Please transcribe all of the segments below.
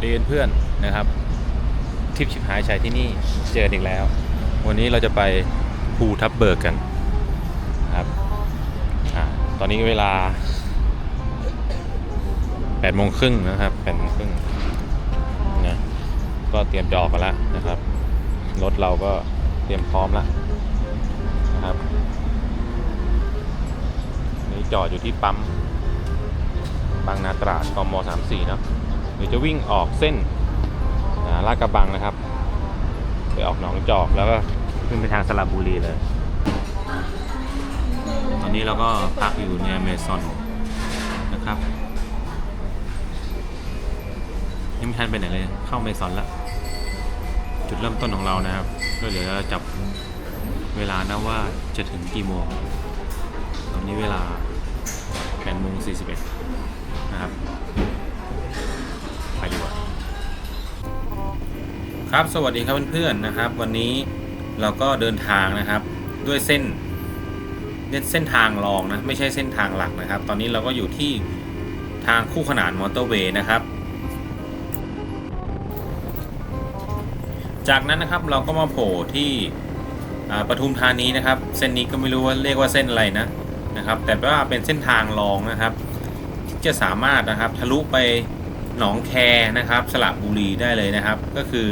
สดีเพื่อนนะครับทริปชิบหายชัยที่นี่เจออีกแล้ว วันนี้เราจะไปภูทับเบิกกันครับอตอนนี้เวลา8โมงครึ่งนะครับ8โมงครึ่งนะก็เตรียมจะออกกันแล้วนะครับ รถเราก็เตรียมพร้อมแล้วนะครับนี่จอดอยู่ที่ปั๊มบางนาตราดกม34เนาะ เดี๋ยวจะวิ่งออกเส้นลาดกระบังนะครับ ไปออกหนองจอกแล้วก็ขึ้นไปทางสระบุรีเลย ตอนนี้เราก็พักอยู่ในเมซอนนะครับยังไม่ทันไปไหนเลยเข้าเมซอนแล้ว จุดเริ่มต้นของเรานะครับก็เดี๋ยวเราจับเวลานะว่าจะถึงกี่โมง ตอนนี้เวลา8โมง41 ครับสวัสดีครับเพื่อนๆนะครับ วันนี้เราก็เดินทางนะครับ ด้วยเส้นเส้นทางรองนะไม่ใช่เส้นทางหลักนะครับ ตอนนี้เราก็อยู่ที่ทางคู่ขนานมอเตอร์เวย์นะครับ จากนั้นนะครับเราก็มาโผล่ที่ปทุมธานีนะครับ เส้นนี้ก็ไม่รู้ว่าเรียกว่าเส้นอะไรนะนะครับ แต่ว่าเป็นเส้นทางรองนะครับที่จะสามารถนะครับทะลุไปหนองแคนะครับสระบุรีได้เลยนะครับ ก็คือ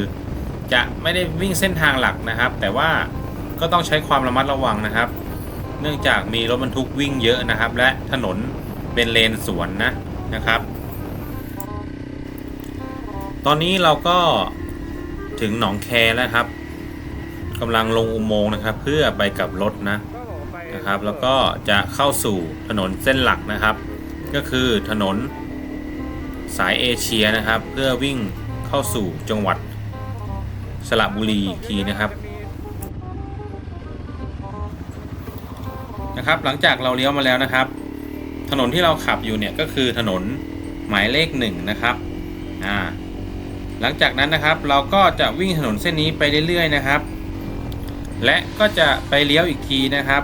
จะไม่ได้วิ่งเส้นทางหลักนะครับ แต่ว่าก็ต้องใช้ความระมัดระวังนะครับ เนื่องจากมีรถบรรทุกวิ่งเยอะนะครับ และถนนเป็นเลนสวนนะนะครับ ตอนนี้เราก็ถึงหนองแคแล้วครับกำลังลงอุโมงค์นะครับ เพื่อไปกับรถนะนะครับ แล้วก็จะเข้าสู่ถนนเส้นหลักนะครับ ก็คือถนนสายเอเชียนะครับ เพื่อวิ่งเข้าสู่จังหวัด สระบุรีอีกทีนะครับนะครับ หลังจากเราเลี้ยวมาแล้วนะครับ ถนนที่เราขับอยู่เนี่ยก็คือถนนหมายเลขหนึ่งนะครับอ่าหลังจากนั้นนะครับเราก็จะวิ่งถนนเส้นนี้ไปเรื่อยๆนะครับ และก็จะไปเลี้ยวอีกทีนะครับ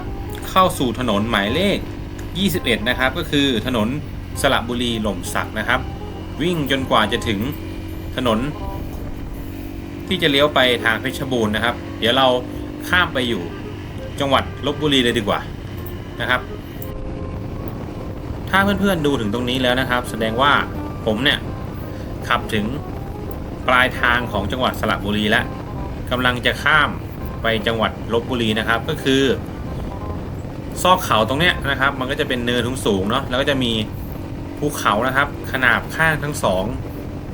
เข้าสู่ถนนหมายเลข 21 นะครับ ก็คือถนนสระบุรีหล่มสักนะครับ วิ่งจนกว่าจะถึงถนน ที่จะเลี้ยวไปทางเพชรบูรณ์นะครับ เดี๋ยวเราข้ามไปอยู่จังหวัดลบบุรีเลยดีกว่านะครับ ถ้าเพื่อนๆดูถึงตรงนี้แล้วนะครับ แสดงว่าผมเนี่ยขับถึงปลายทางของจังหวัดสระบุรีแล้วกำลังจะข้ามไปจังหวัดลบบุรีนะครับ ก็คือ ซอกเขาตรงเนี้ยนะครับ มันก็จะเป็นเนินสูงเนาะแล้วก็จะมีภูเขานะครับ ขนาบข้างทั้งสอง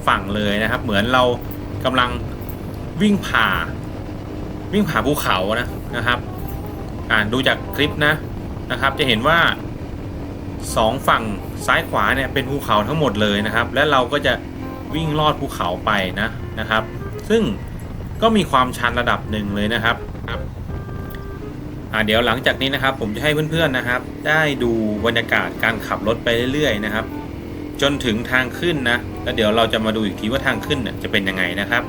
ฝั่งเลยนะครับ เหมือนเรากำลัง วิ่งผ่า วิ่งผ่าภูเขานะนะครับ อ่านดูจากคลิปนะนะครับ จะเห็นว่าสองฝั่งซ้ายขวาเนี่ยเป็นภูเขาทั้งหมดเลยนะครับ และเราก็จะวิ่งลอดภูเขาไปนะนะครับ ซึ่งก็มีความชันระดับหนึ่งเลยนะครับครับอ่าเดี๋ยวหลังจากนี้นะครับ ผมจะให้เพื่อนๆนะครับ ได้ดูบรรยากาศการขับรถไปเรื่อยๆนะครับ จนถึงทางขึ้นนะแล้วเดี๋ยวเราจะมาดูอีกทีว่าทางขึ้นน่ะจะเป็นยังไงนะครับ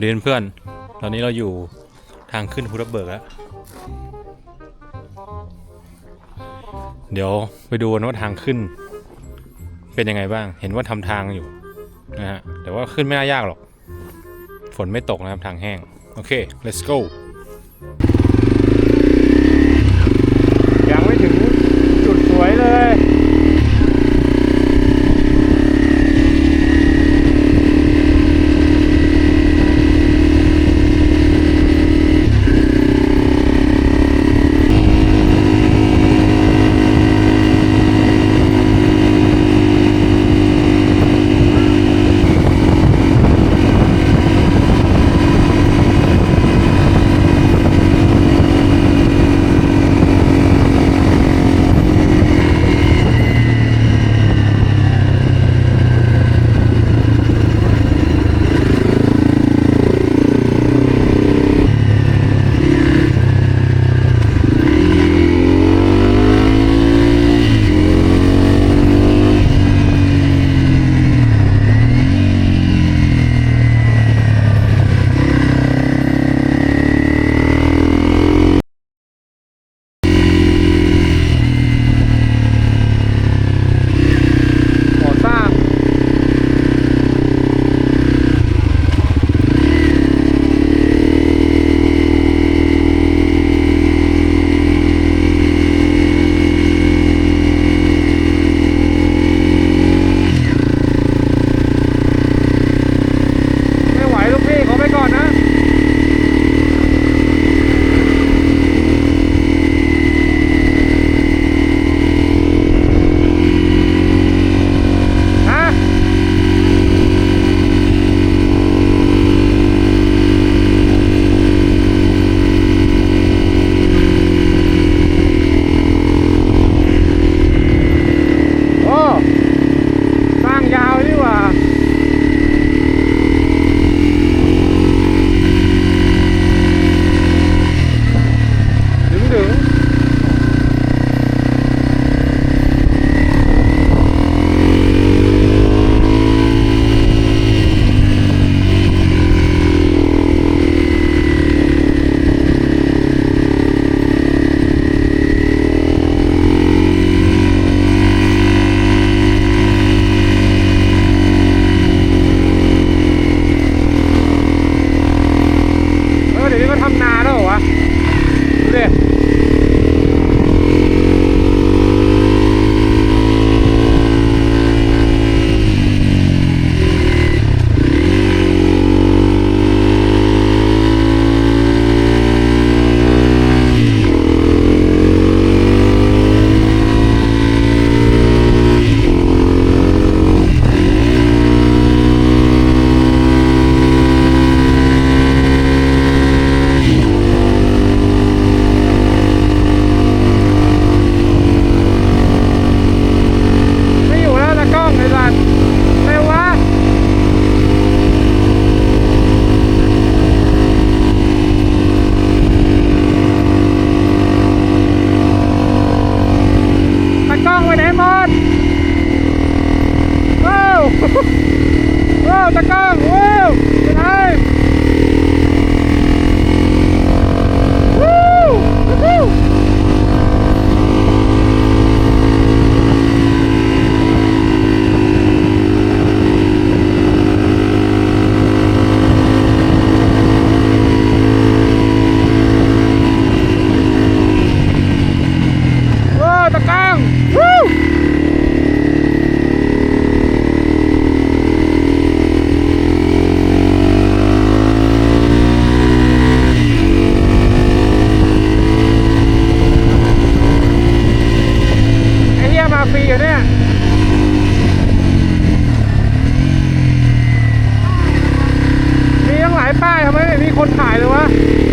เรียนเพื่อน ตอนนี้เราอยู่ทางขึ้นภูทับเบิกแล้ว เดี๋ยวไปดูกันว่าทางขึ้น เป็นยังไงบ้าง เห็นว่าทำทางอยู่นะฮะ แต่ว่าขึ้นไม่น่ายากหรอก ฝนไม่ตกนะครับทางแห้ง โอเค let's go ยังไม่ถึงจุดสวยเลย atacar! Uou! you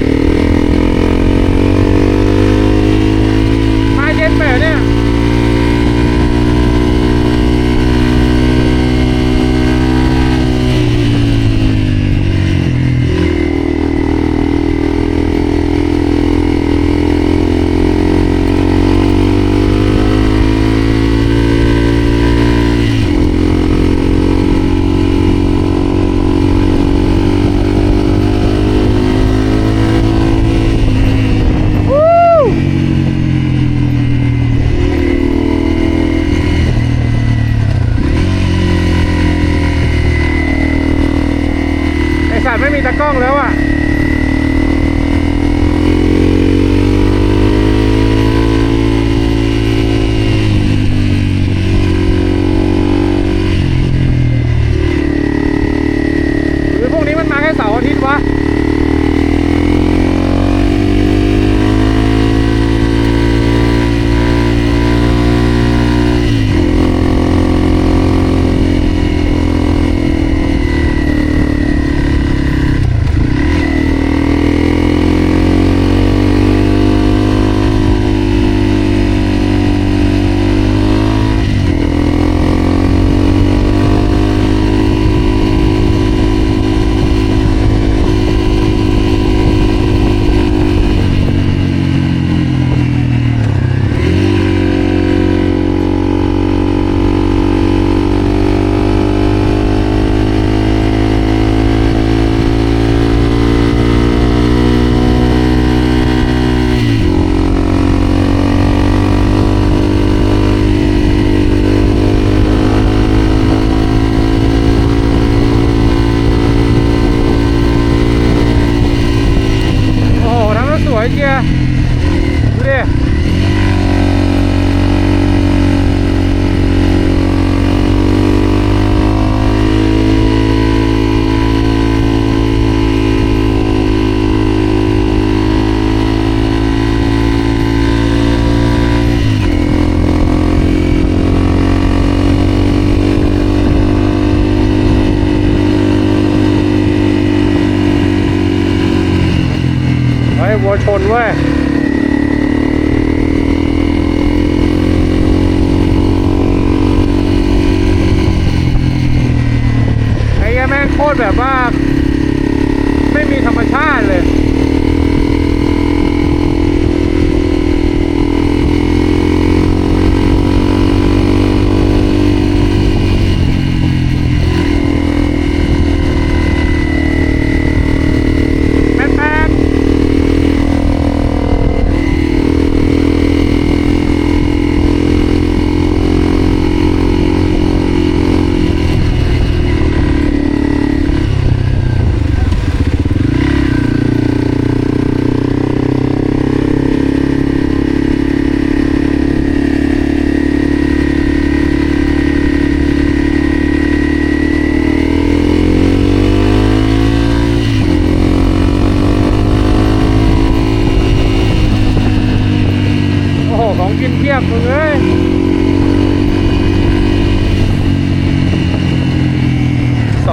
上อก นเว้ย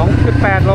2.8 โล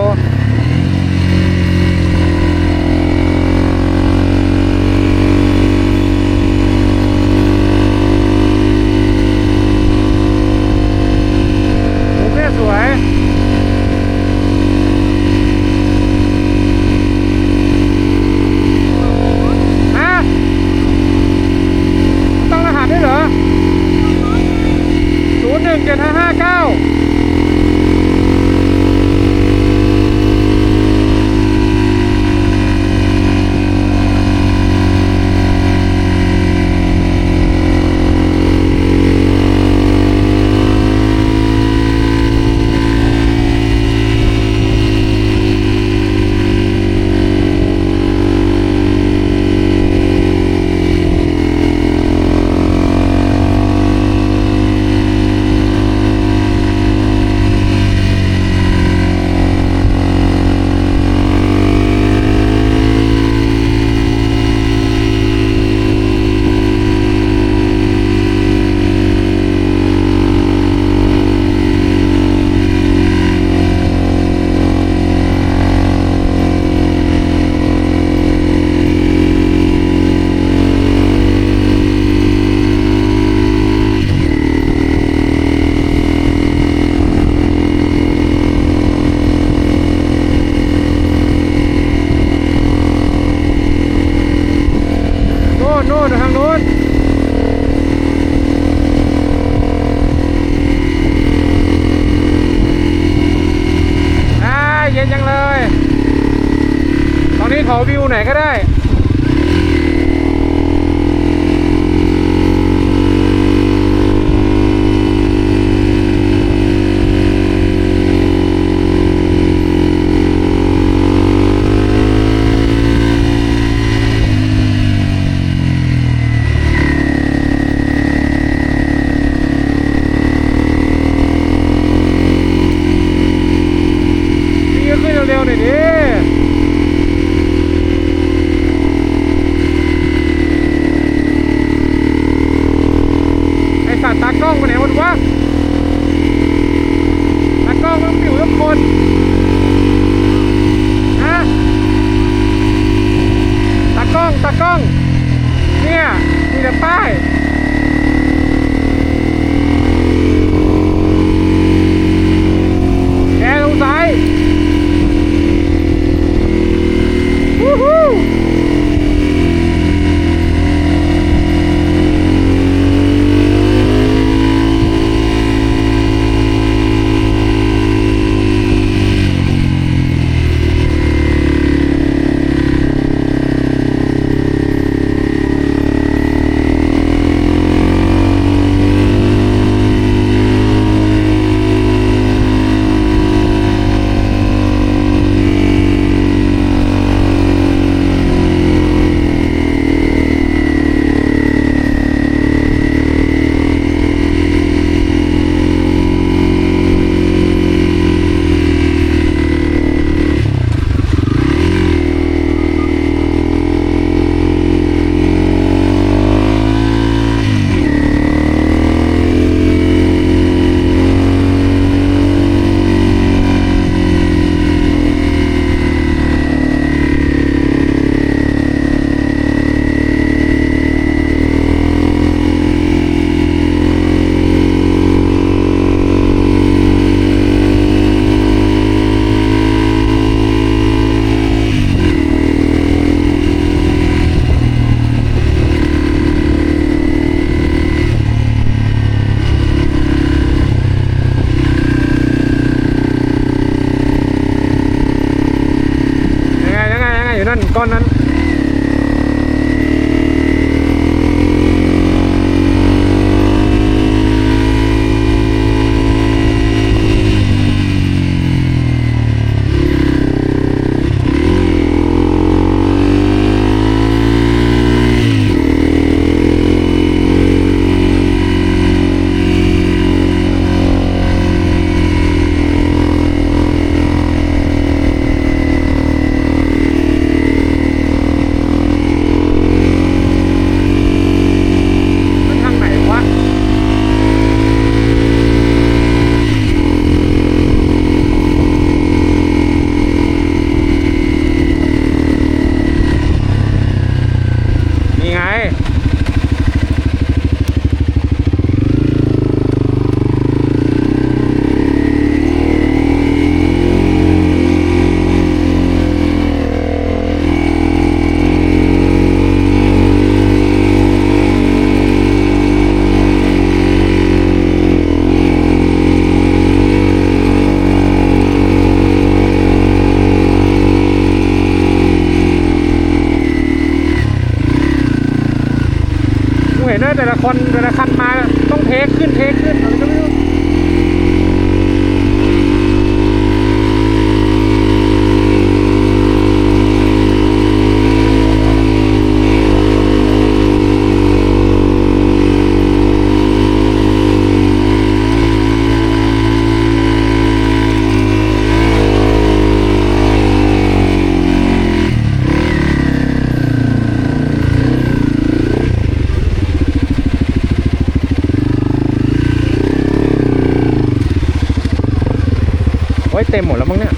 เต็มหมดแล้วมั้งเนี่ย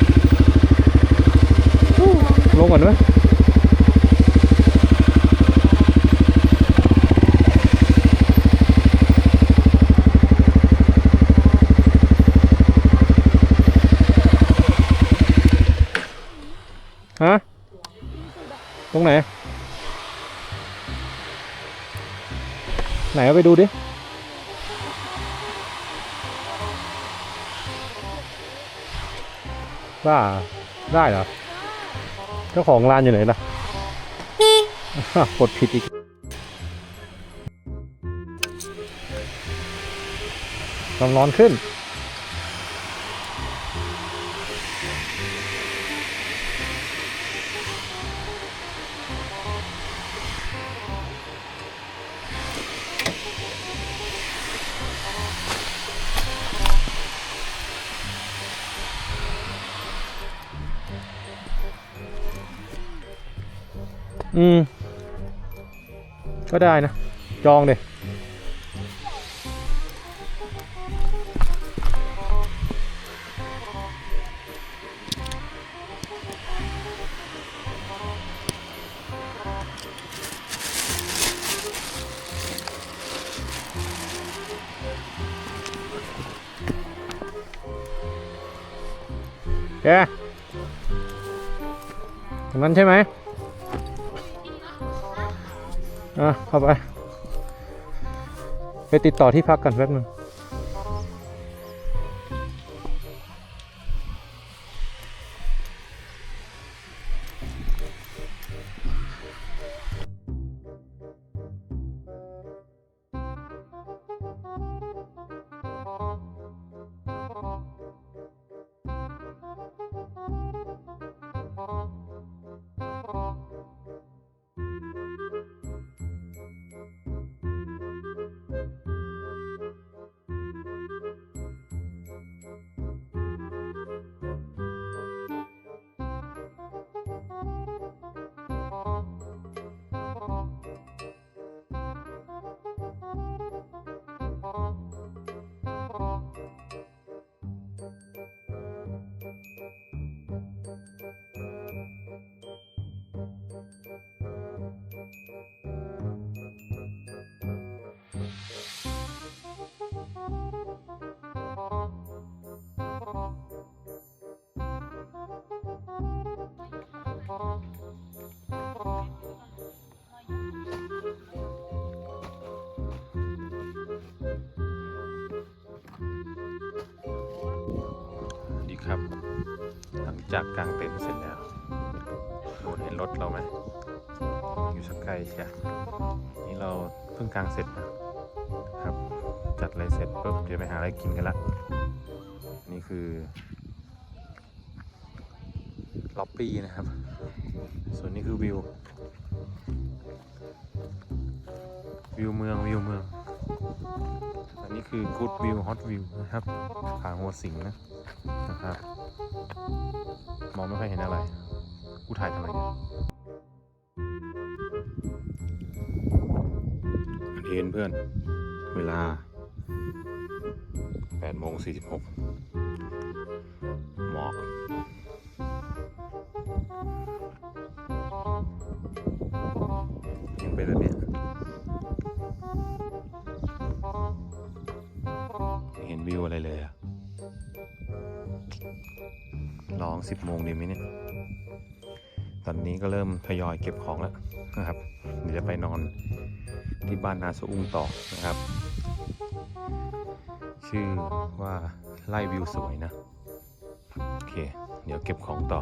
ลงก่อนไหมฮะ ตรงไหน ไหนเอาไปดูดิ บ้าได้เหรอ เจ้าของร้านอยู่ไหนล่ะกดผิดอีกร้อนขึ้น ได้นะ จองเลยแกตรงนั้นใช่ไหม อะเข้าไป ไปติดต่อที่พักกันแป๊บนึง ครับ หลังจากกางเต็นท์เสร็จแล้วโดนเห็นรถเราไหมอยู่สักไกลเชียนี่เราเพิ่งกางเสร็จนะครับ จัดอะไรเสร็จปุ๊บเดี๋ยวไปหาอะไรกินกันละ นี่คือล็อบบี้นะครับ ส่วนนี้คือวิว วิวเมืองวิวเมือง อันนี้คือ Good View Hot View นะครับผาหัวสิงนะ นะครับ มองไม่ค่อยเห็นอะไร กูถ่ายทำไมเนี่ยอันเห็นเพื่อน เวลา8โมง46หมอกยังเป็นแบบนี้ อง10โมงดีไหมเนี่ย ตอนนี้ก็เริ่มทยอยเก็บของแล้วนะครับ เดี๋ยวจะไปนอนที่บ้านนาสอุ้งต่อนะครับ ชื่อว่าไล่วิวสวยนะ โอเค เดี๋ยวเก็บของต่อ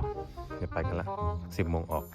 เดี๋ยวไปกันละ10โมงออก